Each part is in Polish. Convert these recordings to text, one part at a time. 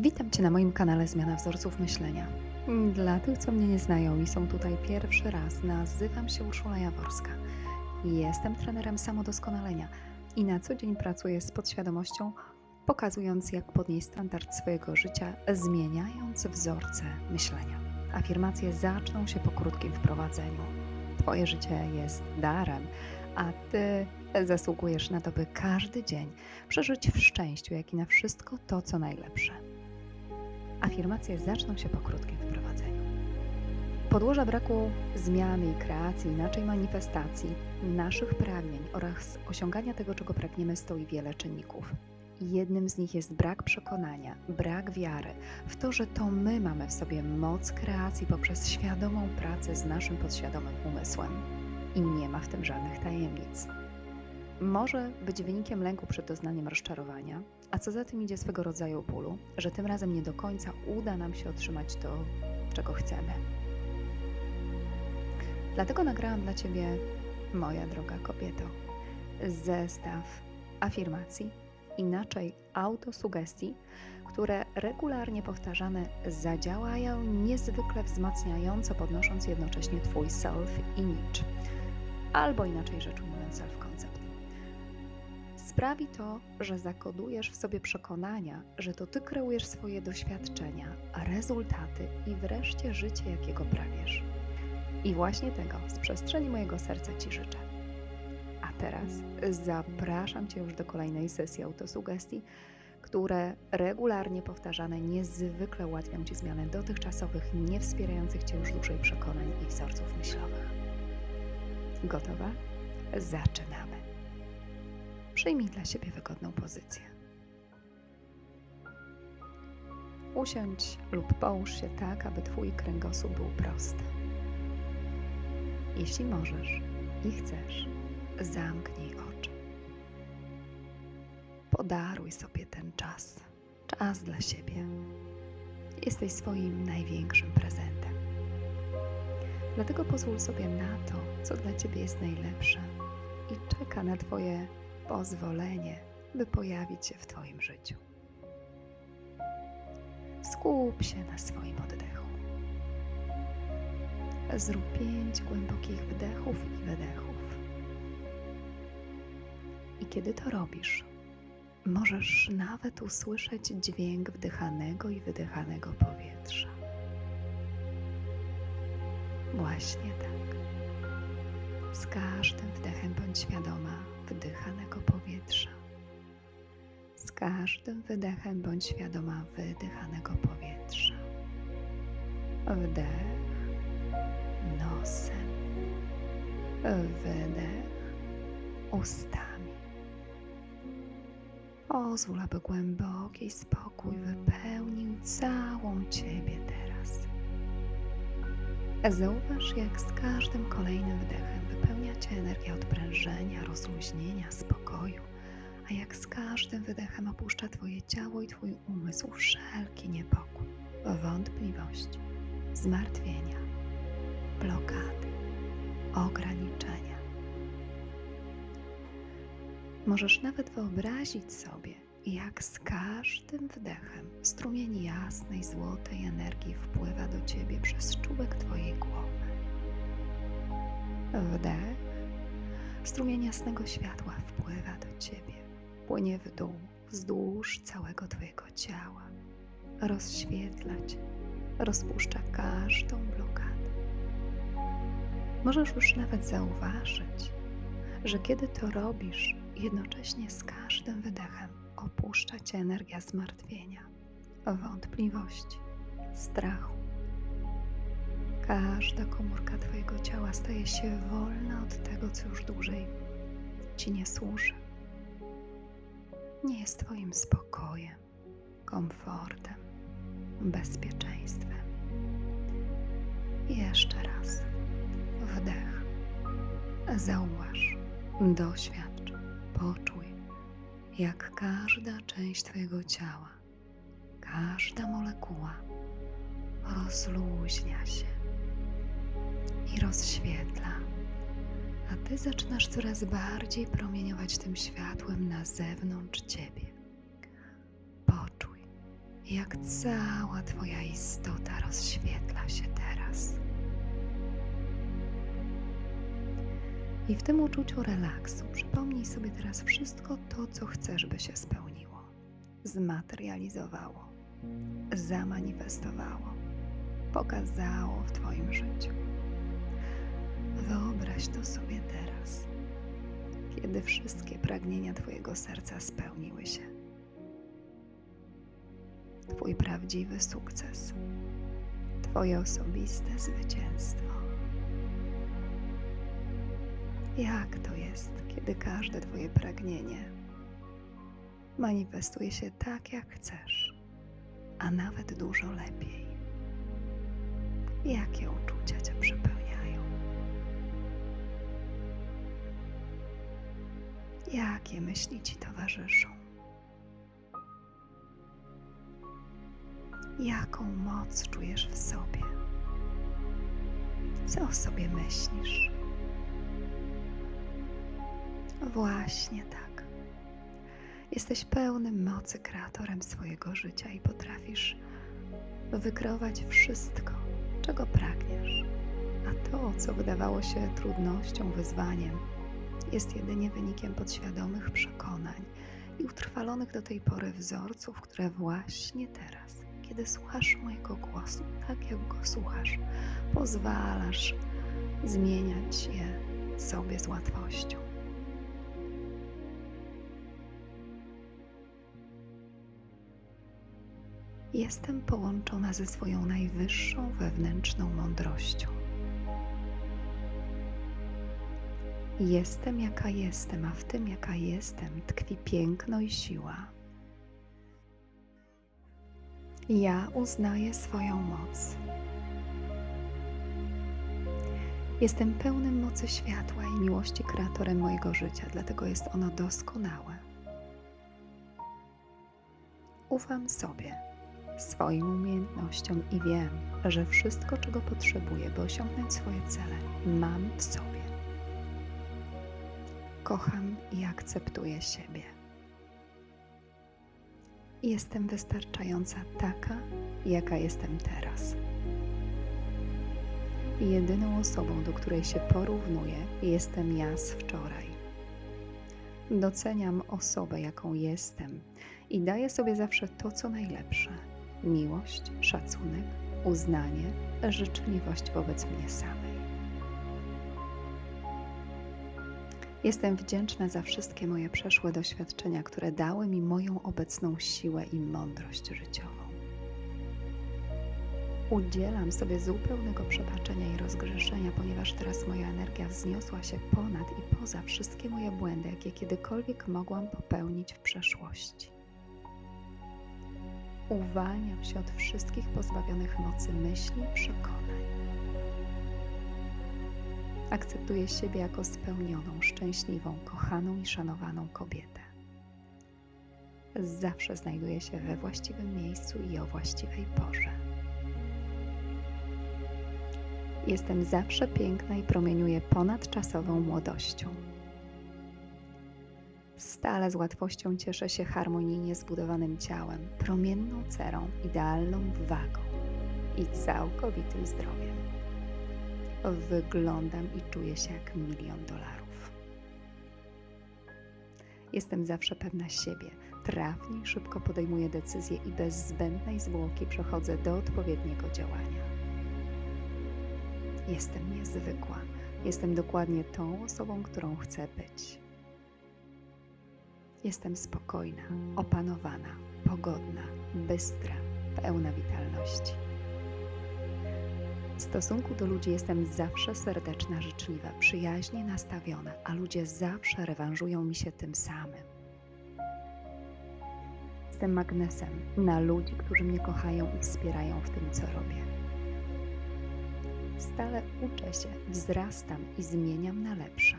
Witam Cię na moim kanale Zmiana Wzorców Myślenia. Dla tych, co mnie nie znają i są tutaj pierwszy raz, nazywam się Urszula Jaworska. Jestem trenerem samodoskonalenia i na co dzień pracuję z podświadomością, pokazując jak podnieść standard swojego życia, zmieniając wzorce myślenia. Afirmacje zaczną się po krótkim wprowadzeniu. Twoje życie jest darem, a Ty zasługujesz na to, by każdy dzień przeżyć w szczęściu, jak i na wszystko to, co najlepsze. Afirmacje zaczną się po krótkim wprowadzeniu. Podłoża braku zmiany i kreacji, inaczej manifestacji, naszych pragnień oraz osiągania tego, czego pragniemy, stoi wiele czynników. Jednym z nich jest brak przekonania, brak wiary w to, że to my mamy w sobie moc kreacji poprzez świadomą pracę z naszym podświadomym umysłem. I nie ma w tym żadnych tajemnic. Może być wynikiem lęku przed doznaniem rozczarowania, a co za tym idzie swego rodzaju bólu, że tym razem nie do końca uda nam się otrzymać to, czego chcemy. Dlatego nagrałam dla Ciebie, moja droga kobieto, zestaw afirmacji, inaczej autosugestii, które regularnie powtarzane zadziałają niezwykle wzmacniająco, podnosząc jednocześnie Twój self-image, albo inaczej rzecz ujmując self-concept. Sprawi to, że zakodujesz w sobie przekonania, że to Ty kreujesz swoje doświadczenia, rezultaty i wreszcie życie, jakiego pragniesz. I właśnie tego z przestrzeni mojego serca Ci życzę. A teraz zapraszam Cię już do kolejnej sesji autosugestii, które regularnie powtarzane niezwykle ułatwią Ci zmianę dotychczasowych, nie wspierających Cię już dłużej przekonań i wzorców myślowych. Gotowa? Zaczynamy. Przyjmij dla siebie wygodną pozycję. Usiądź lub połóż się tak, aby Twój kręgosłup był prosty. Jeśli możesz i chcesz, zamknij oczy. Podaruj sobie ten czas, czas dla siebie. Jesteś swoim największym prezentem. Dlatego pozwól sobie na to, co dla Ciebie jest najlepsze i czeka na Twoje pozwolenie, by pojawić się w Twoim życiu. Skup się na swoim oddechu. Zrób pięć głębokich wdechów i wydechów. I kiedy to robisz, możesz nawet usłyszeć dźwięk wdychanego i wydychanego powietrza. Właśnie tak. Z każdym wdechem bądź świadoma wdychanego powietrza. Z każdym wydechem bądź świadoma wydychanego powietrza. Wdech nosem, wydech ustami. Pozwól, aby głęboki spokój wypełnił całą Ciebie teraz. Zauważ, jak z każdym kolejnym wdechem wypełnia Cię energia odprężenia, rozluźnienia, spokoju, a jak z każdym wydechem opuszcza Twoje ciało i Twój umysł wszelki niepokój, wątpliwość, zmartwienia, blokady, ograniczenia. Możesz nawet wyobrazić sobie, jak z każdym wdechem strumień jasnej, złotej energii wpływa do ciebie przez czubek twojej głowy. Wdech, strumień jasnego światła wpływa do ciebie, płynie w dół, wzdłuż całego twojego ciała, rozświetla cię, rozpuszcza każdą blokadę. Możesz już nawet zauważyć, że kiedy to robisz, jednocześnie z każdym wydechem opuszcza cię energia zmartwienia, wątpliwości, strachu. Każda komórka Twojego ciała staje się wolna od tego, co już dłużej Ci nie służy. Nie jest Twoim spokojem, komfortem, bezpieczeństwem. Jeszcze raz. Wdech. Zauważ, doświadcz, poczuj, jak każda część Twojego ciała, każda molekuła rozluźnia się i rozświetla, a Ty zaczynasz coraz bardziej promieniować tym światłem na zewnątrz Ciebie. Poczuj, jak cała Twoja istota rozświetla się teraz. I w tym uczuciu relaksu przypomnij sobie teraz wszystko to, co chcesz, by się spełniło, zmaterializowało, zamanifestowało, pokazało w Twoim życiu. Wyobraź to sobie teraz, kiedy wszystkie pragnienia Twojego serca spełniły się. Twój prawdziwy sukces, Twoje osobiste zwycięstwo. Jak to jest, kiedy każde Twoje pragnienie manifestuje się tak, jak chcesz, a nawet dużo lepiej? Jakie uczucia Cię przepełniają? Jakie myśli Ci towarzyszą? Jaką moc czujesz w sobie? Co o sobie myślisz? Właśnie tak. Jesteś pełnym mocy kreatorem swojego życia i potrafisz wykreować wszystko, czego pragniesz. A to, co wydawało się trudnością, wyzwaniem, jest jedynie wynikiem podświadomych przekonań i utrwalonych do tej pory wzorców, które właśnie teraz, kiedy słuchasz mojego głosu, tak jak go słuchasz, pozwalasz zmieniać je sobie z łatwością. Jestem połączona ze swoją najwyższą wewnętrzną mądrością. Jestem jaka jestem, a w tym jaka jestem tkwi piękno i siła. Ja uznaję swoją moc. Jestem pełnym mocy światła i miłości kreatorem mojego życia, dlatego jest ono doskonałe. Ufam sobie swoim umiejętnościom i wiem, że wszystko, czego potrzebuję, by osiągnąć swoje cele, mam w sobie. Kocham i akceptuję siebie. Jestem wystarczająca taka, jaka jestem teraz. Jedyną osobą, do której się porównuję, jestem ja z wczoraj. Doceniam osobę, jaką jestem i daję sobie zawsze to, co najlepsze miłość, szacunek, uznanie, życzliwość wobec mnie samej. Jestem wdzięczna za wszystkie moje przeszłe doświadczenia, które dały mi moją obecną siłę i mądrość życiową. Udzielam sobie zupełnego przebaczenia i rozgrzeszenia, ponieważ teraz moja energia wzniosła się ponad i poza wszystkie moje błędy, jakie kiedykolwiek mogłam popełnić w przeszłości. Uwalniam się od wszystkich pozbawionych mocy myśli i przekonań. Akceptuję siebie jako spełnioną, szczęśliwą, kochaną i szanowaną kobietę. Zawsze znajduję się we właściwym miejscu i o właściwej porze. Jestem zawsze piękna i promieniuję ponadczasową młodością. Stale z łatwością cieszę się harmonijnie zbudowanym ciałem, promienną cerą, idealną wagą i całkowitym zdrowiem. Wyglądam i czuję się jak milion dolarów. Jestem zawsze pewna siebie, trafnie szybko podejmuję decyzje i bez zbędnej zwłoki przechodzę do odpowiedniego działania. Jestem niezwykła. Jestem dokładnie tą osobą, którą chcę być. Jestem spokojna, opanowana, pogodna, bystra, pełna witalności. Stosunku do ludzi jestem zawsze serdeczna, życzliwa, przyjaźnie nastawiona, a ludzie zawsze rewanżują mi się tym samym. Jestem magnesem na ludzi, którzy mnie kochają i wspierają w tym, co robię. Stale uczę się, wzrastam i zmieniam na lepsze.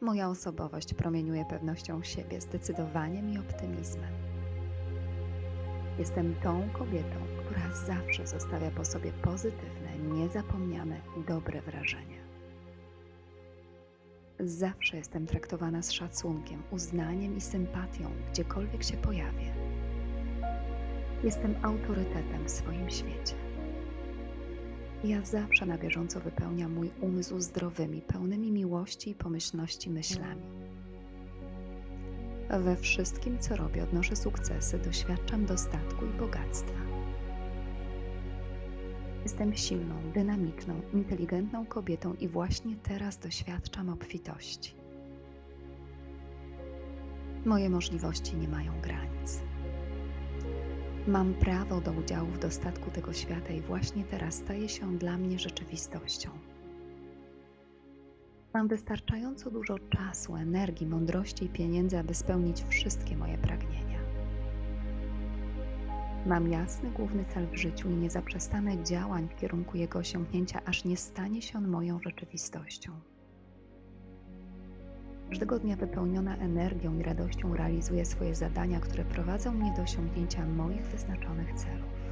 Moja osobowość promieniuje pewnością siebie, zdecydowaniem i optymizmem. Jestem tą kobietą, która zawsze zostawia po sobie pozytywne, niezapomniane, dobre wrażenia. Zawsze jestem traktowana z szacunkiem, uznaniem i sympatią, gdziekolwiek się pojawię. Jestem autorytetem w swoim świecie. Ja zawsze na bieżąco wypełniam mój umysł zdrowymi, pełnymi miłości i pomyślności myślami. We wszystkim, co robię, odnoszę sukcesy, doświadczam dostatku i bogactwa. Jestem silną, dynamiczną, inteligentną kobietą i właśnie teraz doświadczam obfitości. Moje możliwości nie mają granic. Mam prawo do udziału w dostatku tego świata i właśnie teraz staje się on dla mnie rzeczywistością. Mam wystarczająco dużo czasu, energii, mądrości i pieniędzy, aby spełnić wszystkie moje pragnienia. Mam jasny główny cel w życiu i nie zaprzestanę działań w kierunku jego osiągnięcia, aż nie stanie się on moją rzeczywistością. Każdego dnia wypełniona energią i radością realizuję swoje zadania, które prowadzą mnie do osiągnięcia moich wyznaczonych celów.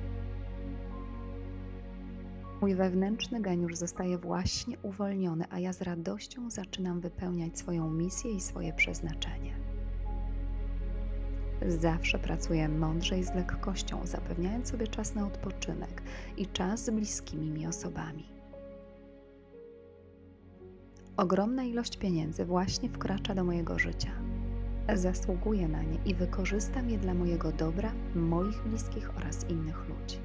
Mój wewnętrzny geniusz zostaje właśnie uwolniony, a ja z radością zaczynam wypełniać swoją misję i swoje przeznaczenie. Zawsze pracuję mądrze i z lekkością, zapewniając sobie czas na odpoczynek i czas z bliskimi mi osobami. Ogromna ilość pieniędzy właśnie wkracza do mojego życia. Zasługuję na nie i wykorzystam je dla mojego dobra, moich bliskich oraz innych ludzi.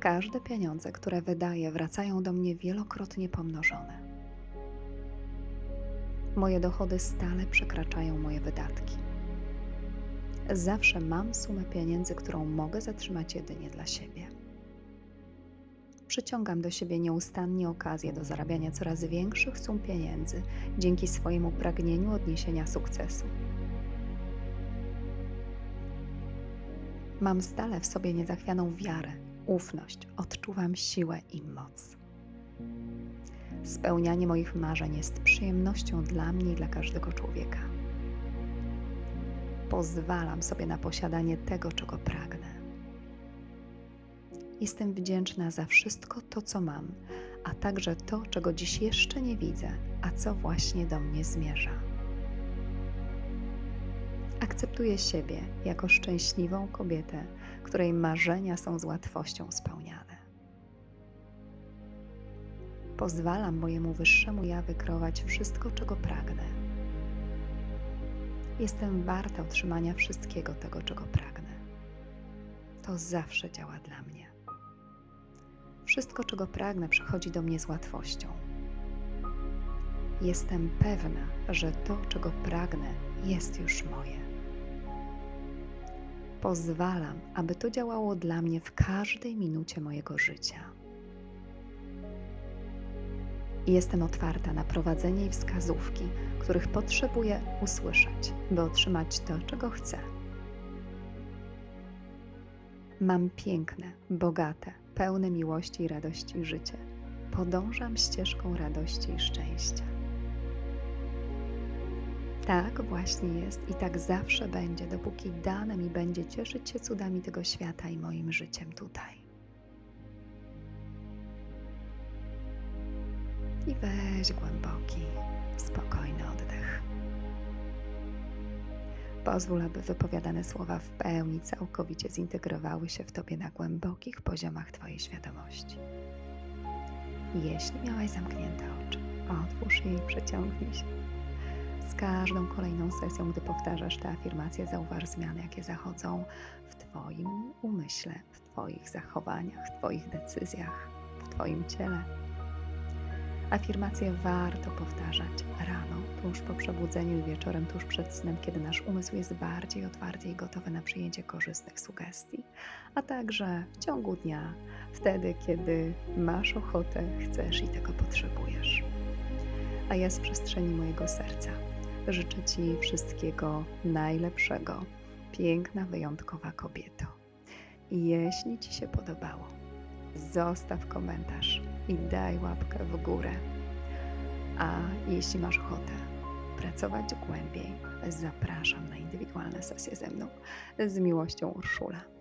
Każde pieniądze, które wydaję, wracają do mnie wielokrotnie pomnożone. Moje dochody stale przekraczają moje wydatki. Zawsze mam sumę pieniędzy, którą mogę zatrzymać jedynie dla siebie. Przyciągam do siebie nieustannie okazję do zarabiania coraz większych sum pieniędzy dzięki swojemu pragnieniu odniesienia sukcesu. Mam stale w sobie niezachwianą wiarę, ufność, odczuwam siłę i moc. Spełnianie moich marzeń jest przyjemnością dla mnie i dla każdego człowieka. Pozwalam sobie na posiadanie tego, czego pragnę. Jestem wdzięczna za wszystko to, co mam, a także to, czego dziś jeszcze nie widzę, a co właśnie do mnie zmierza. Akceptuję siebie jako szczęśliwą kobietę, której marzenia są z łatwością spełniane. Pozwalam mojemu wyższemu ja wykrować wszystko, czego pragnę. Jestem warta otrzymania wszystkiego tego, czego pragnę. To zawsze działa dla mnie. Wszystko, czego pragnę, przychodzi do mnie z łatwością. Jestem pewna, że to, czego pragnę, jest już moje. Pozwalam, aby to działało dla mnie w każdej minucie mojego życia. Jestem otwarta na prowadzenie i wskazówki, których potrzebuję usłyszeć, by otrzymać to, czego chcę. Mam piękne, bogate, pełne miłości i radości życie. Podążam ścieżką radości i szczęścia. Tak właśnie jest i tak zawsze będzie, dopóki dane mi będzie cieszyć się cudami tego świata i moim życiem tutaj. I weź głęboki, spokojny oddech. Pozwól, aby wypowiadane słowa w pełni całkowicie zintegrowały się w Tobie na głębokich poziomach Twojej świadomości. Jeśli miałaś zamknięte oczy, otwórz je i przeciągnij się. Każdą kolejną sesją, gdy powtarzasz te afirmacje, zauważ zmiany, jakie zachodzą w Twoim umyśle, w Twoich zachowaniach, w Twoich decyzjach, w Twoim ciele. Afirmacje warto powtarzać rano, tuż po przebudzeniu i wieczorem tuż przed snem, kiedy nasz umysł jest bardziej otwarty i gotowy na przyjęcie korzystnych sugestii, a także w ciągu dnia, wtedy, kiedy masz ochotę, chcesz i tego potrzebujesz. A ja z przestrzeni mojego serca życzę Ci wszystkiego najlepszego, piękna, wyjątkowa kobieto. Jeśli Ci się podobało, zostaw komentarz i daj łapkę w górę. A jeśli masz ochotę pracować głębiej, zapraszam na indywidualne sesje ze mną. Z miłością Urszula.